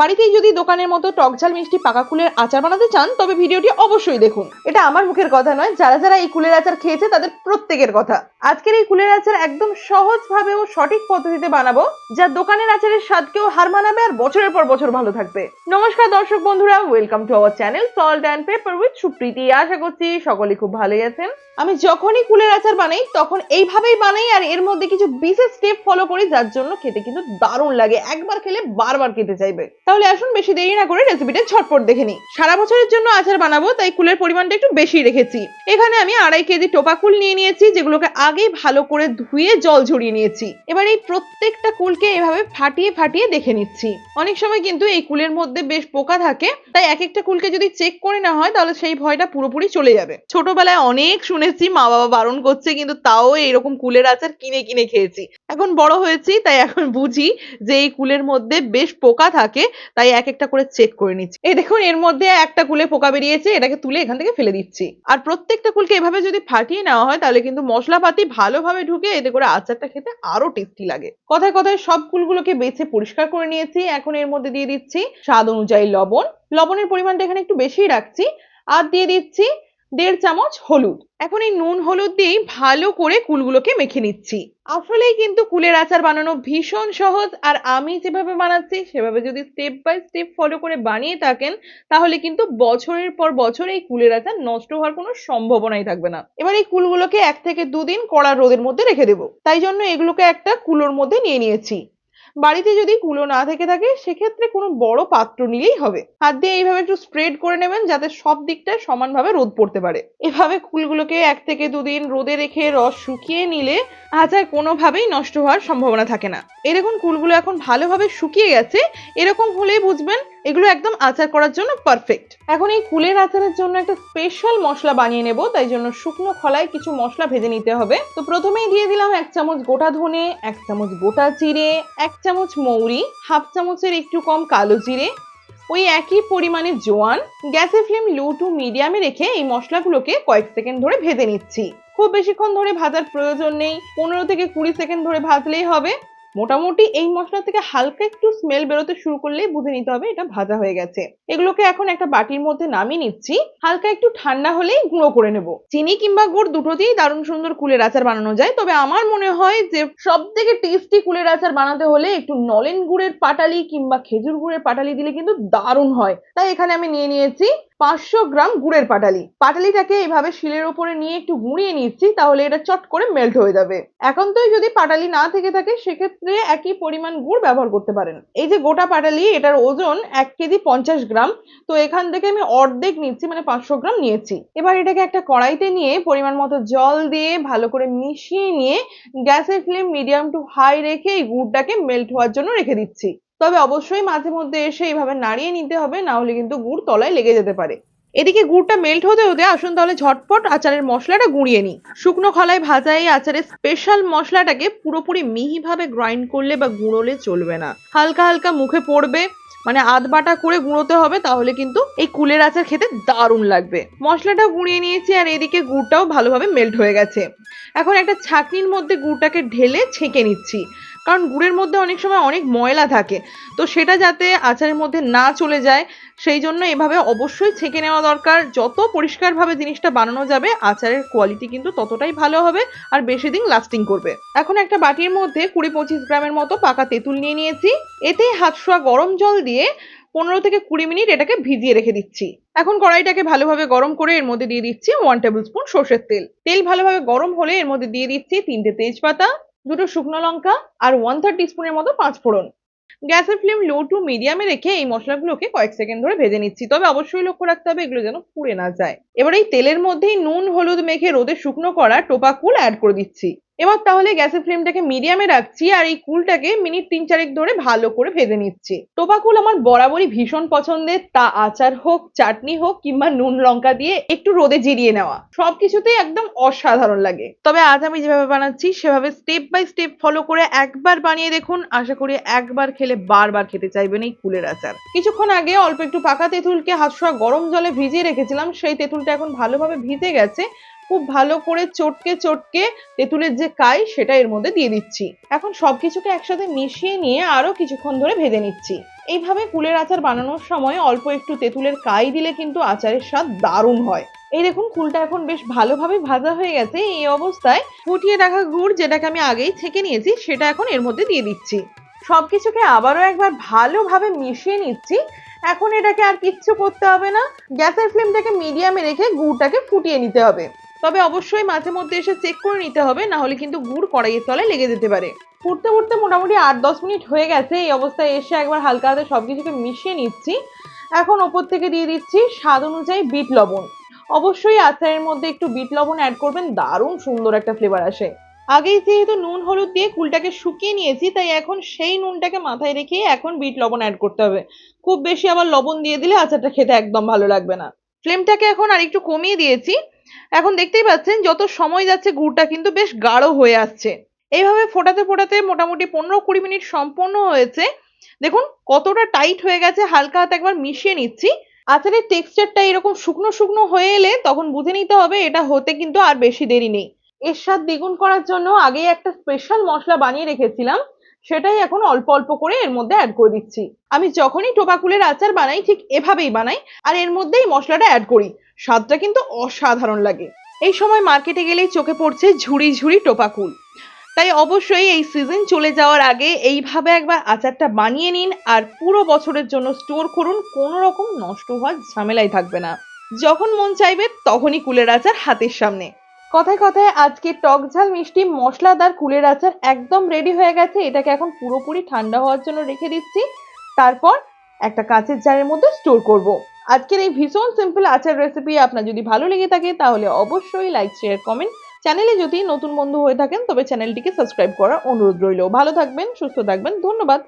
বাড়িতেই যদি দোকানের মতো টকঝাল মিষ্টি, পাকা কুলের আচার বানাতে চান, তবে ভিডিওটি অবশ্যই দেখুন। এটা আমার মুখের কথা নয়, যারা যারা এই কুলের আচার খেয়েছে তাদের প্রত্যেকের কথা। আজকের এই কুলের আচার একদম সহজভাবে ও সঠিক পদ্ধতিতে বানাবো, যা দোকানের আচারের স্বাদকেও হার মানাবে আর বছরের পর বছর ভালো থাকবে। নমস্কার দর্শক বন্ধুরা welcome to our channel salt and pepper with Supriti আশা করছি সকলেই খুব ভালোই আছেন। আমি যখনই কুলের আচার বানাই, তখন এইভাবেই বানাই আর এর মধ্যে কিছু বিশেষ স্টেপ ফলো করি, যার জন্য খেতে কিন্তু দারুণ লাগে। একবার খেলে বারবার খেতে চাইবে। তাহলে আসুন বেশি দেরি না করে রেসিপিটা ঝটপট দেখে নিই। সারা বছরের জন্য আচার বানাবো, তাই কুলের পরিমাণটা একটু বেশি রেখেছি। এখানে আমি আড়াই কেজি টোপা কুল নিয়ে নিয়েছি, যেগুলোকে আগেই ভালো করে ধুয়ে জল ঝরিয়ে নিয়েছি। এবার এই প্রত্যেকটা কুলকে এভাবে ফাটিয়ে ফাটিয়ে দেখে নিচ্ছি। অনেক সময় কিন্তু এই কুলের মধ্যে বেশ পোকা থাকে, তাই এক একটা কুলকে যদি চেক করে না হয়, তাহলে সেই ভয়টা পুরোপুরি চলে যাবে। ছোটবেলায় অনেক শুনেছি মা বাবা বারণ করছে, কিন্তু তাও এরকম কুলের আচার কিনে কিনে খেয়েছি। এখন বড় হয়েছি, তাই এখন বুঝি যে এই কুলের মধ্যে বেশ পোকা থাকে, তাই এক একটা করে চেক করে নিচ্ছি। এই দেখুন, এর মধ্যে একটা কুলে পোকা বেরিয়েছে, এটাকে তুলে এখান থেকে ফেলে দিচ্ছি। আর প্রত্যেকটা কুলকে এভাবে যদি ফাটিয়ে নেওয়া হয়, তাহলে কিন্তু মশলাপাতি ভালোভাবে ঢুকে এতে করে আচারটা খেতে আরও টেস্টি লাগে। কথায় কথায় সব কুলগুলোকে বেছে পরিষ্কার করে নিয়েছি, এখন এর মধ্যে দিয়ে দিচ্ছি স্বাদ অনুযায়ী লবণ। লবণের পরিমাণটা এখানে একটু বেশি রাখছি। আর দিয়ে দিচ্ছি দেড় চামচ হলুদ। এখন এই নুন হলুদ দিয়েই ভালো করে কুলগুলোকে মেখে নিচ্ছি। আসলেই কিন্তু কুলের আচার বানানো ভীষণ সহজ, আর আমি যেভাবে বানাচ্ছি, সেভাবে যদি স্টেপ বাই স্টেপ ফলো করে বানিয়ে থাকেন, তাহলে কিন্তু বছরের পর বছর এই কুলের আচার নষ্ট হওয়ার কোনো সম্ভাবনাই থাকবে না। এবার এই কুলগুলোকে এক থেকে দুদিন কড়া রোদের মধ্যে রেখে দেবো। তাই জন্য এগুলোকে একটা কুলোর মধ্যে নিয়ে নিয়েছি। বাড়িতে যদি কুলো না থেকে থাকে, সেক্ষেত্রে কোনো বড় পাত্র নিলেই হবে। হাত দিয়ে এইভাবে একটু স্প্রেড করে নেবেন যাতে সব দিকটায় সমানভাবে রোদ পড়তে পারে। এভাবে কুলগুলোকে এক থেকে দুদিন রোদে রেখে রস শুকিয়ে নিলে আচার কোনোভাবেই নষ্ট হওয়ার সম্ভাবনা থাকে না। দেখুন, কুলগুলো এখন ভালোভাবে শুকিয়ে গেছে। এরকম হলেই বুঝবেন এগুলো একদম আচার করার জন্য পারফেক্ট এখন এই কুলের আচারের জন্য একটা স্পেশাল মশলা বানিয়ে নেব, তাই জন্য শুকনো খলায় কিছু মশলা ভেজে নিতে হবে। তো প্রথমেই দিয়ে দিলাম এক চামচ গোটা ধনে, এক চামচ গোটা জিরে, এক চামচ মৌরি, হাফ চামচের একটু কম কালো জিরে, ওই একই পরিমাণে জোয়ান, গ্যাসের ফ্লেম লো টু মিডিয়ামে রেখে এই মশলাগুলোকে কয়েক সেকেন্ড ধরে ভেজে নিচ্ছি। খুব বেশিক্ষণ ধরে ভাজার প্রয়োজন নেই, পনেরো থেকে কুড়ি সেকেন্ড ধরে ভাজলেই হবে। মোটামুটি এই মশলা থেকে হালকা একটু স্মেল বেরোতে শুরু করলেই বুঝে নিতে হবে এটা ভাজা হয়ে গেছে। এগুলোকে এখন একটা বাটির মধ্যে নামিয়ে নিচ্ছি। হালকা একটু ঠান্ডা হলেই গুঁড়ো করে নেব। চিনি কিংবা গুড় দুটো দিয়েই দারুণ সুন্দর কুলের আচার বানানো যায়। তবে আমার মনে হয় যে সব থেকে টেস্টি কুলের আচার বানাতে হলে একটু নলেন গুড়ের পাটালি কিংবা খেজুর গুড়ের পাটালি দিলে কিন্তু দারুণ হয়। তাই এখানে আমি নিয়ে নিয়েছি পাঁচশো গ্রাম গুড়ের পাটালি। পাটালিটাকে এইভাবে শিলের উপরে নিয়ে একটু গুঁড়িয়ে নিচ্ছি, তাহলে এটা চট করে মেল্ট হয়ে যাবে। এখন একান্তই যদি পাটালি না থেকে থাকে, সেক্ষেত্রে একই পরিমাণ গুড় ব্যবহার করতে পারেন। এই যে গোটা পাটালি, এটার ওজন এক কেজি পঞ্চাশ গ্রাম। তো এখান থেকে আমি অর্ধেক নিচ্ছি মানে পাঁচশো গ্রাম নিয়েছি। এবার এটাকে একটা কড়াইতে নিয়ে পরিমাণ মতো জল দিয়ে ভালো করে মিশিয়ে নিয়ে গ্যাসের ফ্লেম মিডিয়াম টু হাই রেখে এই গুড়টাকে মেল্ট হওয়ার জন্য রেখে দিচ্ছি। তবে অবশ্যই মাঝে মধ্যে এসে এইভাবে নাড়িয়ে নিতে হবে, না হলে কিন্তু গুড় তলায় লেগে যেতে পারে। এদিকে গুড়টা মেল্ট হতে হতে আসুন তাহলে ঝটপট আচারের মশলাটা গুঁড়িয়ে নিই। শুকনো খলায় ভাজা এই আচারের স্পেশাল মশলাটাকে পুরোপুরি মিহিভাবে গ্রাইন্ড করলে বা গুঁড়োলে চলবে না। হালকা হালকা মুখে পড়বে মানে আধ বাটা করে গুঁড়োতে হবে, তাহলে কিন্তু এই কুলের আচার খেতে দারুণ লাগবে। মশলাটা গুঁড়িয়ে নিয়েছি আর এদিকে গুড়টাও ভালোভাবে মেল্ট হয়ে গেছে। এখন একটা ছাঁকনির মধ্যে গুড়টাকে ঢেলে ছেঁকে নিচ্ছি। কারণ গুড়ের মধ্যে অনেক সময় অনেক ময়লা থাকে। তো সেটা যাতে আচারের মধ্যে না চলে যায়, সেই জন্য এভাবে অবশ্যই ছেঁকে নেওয়া দরকার। যত পরিষ্কারভাবে জিনিসটা বানানো যাবে, আচারের কোয়ালিটি কিন্তু ততটাই ভালো হবে আর বেশি দিন লাস্টিং করবে। এখন একটা বাটির মধ্যে কুড়ি পঁচিশ গ্রামের মতো পাকা তেঁতুল নিয়ে নিয়েছি। এতে হাত শোয়া গরম জল দিয়ে পনেরো থেকে কুড়ি মিনিট এটাকে ভিজিয়ে রেখে দিচ্ছি। এখন কড়াইটাকে ভালোভাবে গরম করে এর মধ্যে দিয়ে দিচ্ছি ওয়ান টেবিল স্পুন সর্ষের তেল। তেল ভালোভাবে গরম হলে এর মধ্যে দিয়ে দিচ্ছি তিনটে তেজপাতা দুটো শুকনো লঙ্কা আর ওয়ান থার্ড টিস্পুনের মতো পাঁচ ফোড়ন। গ্যাসের ফ্লেম লো টু মিডিয়ামে রেখে এই মশলাগুলোকে কয়েক সেকেন্ড ধরে ভেজে নিচ্ছি। তবে অবশ্যই লক্ষ্য রাখতে হবে এগুলো যেন পুড়ে না যায়। এবার এই তেলের মধ্যেই নুন, হলুদ মেখে রোদে শুকনো করা টোপা কুল অ্যাড করে দিচ্ছি। এবার তাহলে গ্যাসের ফ্লেমটাকে মিডিয়ামে রাখছি আর এই কুলটাকে মিনিট তিন চারেক ধরে ভালো করে ভেজে নিচ্ছি। টোপা কুল আমার বরাবরই ভীষণ পছন্দের, তা আচার হোক, চাটনি হোক কিংবা নুন লঙ্কা দিয়ে একটু রোদে জিরিয়ে নেওয়া। সবকিছুতেই একদম অসাধারণ লাগে। তবে আজ আমি যেভাবে বানাচ্ছি, সেভাবে স্টেপ বাই স্টেপ ফলো করে একবার বানিয়ে দেখুন। আশা করি একবার খেলে বারবার খেতে চাইবেন এই কুলের আচার। কিছুক্ষণ আগে অল্প একটু পাকা তেঁতুলকে হাত গরম জলে ভিজিয়ে রেখেছিলাম। সেই তেঁতুলটা এখন ভালোভাবে ভিজে গেছে। খুব ভালো করে চটকে চটকে তেঁতুলের যে কাই, সেটা এর মধ্যে দিয়ে দিচ্ছি। এখন সব কিছুকে একসাথে মিশিয়ে নিয়ে আরও কিছুক্ষণ ধরে ভেজে নিচ্ছি। এইভাবে কুলের আচার বানানোর সময় অল্প একটু তেঁতুলের কাই দিলে কিন্তু আচারের স্বাদ দারুণ হয়। এই দেখুন, কুলটা এখন বেশ ভালোভাবে ভাজা হয়ে গেছে। এই অবস্থায় ফুটিয়ে রাখা গুড়, যেটাকে আমি আগেই ছেঁকে নিয়েছি, সেটা এখন এর মধ্যে দিয়ে দিচ্ছি। সব কিছুকে আবারও একবার ভালোভাবে মিশিয়ে নিচ্ছি। এখন এটাকে আর কিচ্ছু করতে হবে না। গ্যাসের ফ্লেমটাকে মিডিয়ামে রেখে গুড়টাকে ফুটিয়ে নিতে হবে। তবে অবশ্যই মাঝে মধ্যে এসে চেক করে নিতে হবে, না হলে কিন্তু গুড় কড়াইয়ের তলায় লেগে যেতে পারে। ফুটতে ফুটতে মোটামুটি আট দশ মিনিট হয়ে গেছে, এই অবস্থায় এসে একবার হালকা হাতে সব কিছুকে মিশিয়ে নিচ্ছি। এখন ওপর থেকে দিয়ে দিচ্ছি স্বাদ অনুযায়ী বিট লবণ। অবশ্যই আচারের মধ্যে একটু বিট লবণ অ্যাড করবেন, দারুণ সুন্দর একটা ফ্লেভার আসে। আগেই যেহেতু নুন, হলুদ দিয়ে কুলটাকে শুকিয়ে নিয়েছি, তাই এখন সেই নুনটাকে মাথায় রেখে এখন বিট লবণ অ্যাড করতে হবে। খুব বেশি আবার লবণ দিয়ে দিলে আচারটা খেতে একদম ভালো লাগবে না। ফ্লেমটাকে এখন আর একটু কমিয়ে দিয়েছি। এখন দেখতেই পাচ্ছেন, যত সময় যাচ্ছে, গুড়টা কিন্তু বেশ গাঢ় হয়ে আসছে। এইভাবে ফোটাতে ফোটাতে মোটামুটি পনেরো কুড়ি মিনিট সম্পূর্ণ হয়েছে। দেখুন, কতটা টাইট হয়ে গেছে, হালকা হাতে একবার মিশিয়ে নিচ্ছি। আচারের টেক্সচারটা এরকম শুকনো শুকনো হয়ে এলে তখন বুঝে নিতে হবে, এটা হতে কিন্তু আর বেশি দেরি নেই। এর স্বাদ দ্বিগুণ করার জন্য আগেই একটা স্পেশাল মশলা বানিয়ে রেখেছিলাম। সেটাই এখন অল্প অল্প করে এর মধ্যে অ্যাড করে দিচ্ছি। আমি যখনই টোপাকুলের আচার বানাই, ঠিক এভাবেই বানাই, আর এর মধ্যেই মশলাটা অ্যাড করি। স্বাদটা কিন্তু অসাধারণ লাগে। এই সময় মার্কেটে গেলেই চোখে পড়ছে ঝুড়ি ঝুড়ি টোপাকুল। তাই অবশ্যই এই সিজন চলে যাওয়ার আগে এইভাবে একবার আচারটা বানিয়ে নিন, আর পুরো বছরের জন্য স্টোর করুন, কোনো রকম নষ্ট হওয়ার ঝামেলাই থাকবে না। যখন মন চাইবে তখনই কুলের আচার হাতের সামনে। কথায় কথায় আজকে টক ঝাল, মিষ্টি, মশলাদার কুলের আচার একদম রেডি হয়ে গেছে। এটাকে এখন পুরোপুরি ঠান্ডা হওয়ার জন্য রেখে দিচ্ছি। তারপর একটা কাঁচের জারের মধ্যে স্টোর করব। আজকের এই ভীষণ সিম্পল আচার রেসিপি আপনার যদি ভালো লেগে থাকে, তাহলে অবশ্যই লাইক শেয়ার কমেন্ট চ্যানেলে যদি নতুন বন্ধু হয়ে থাকেন, তবে চ্যানেলটিকে সাবস্ক্রাইব করার অনুরোধ রইল। ভালো থাকবেন, সুস্থ থাকবেন, ধন্যবাদ।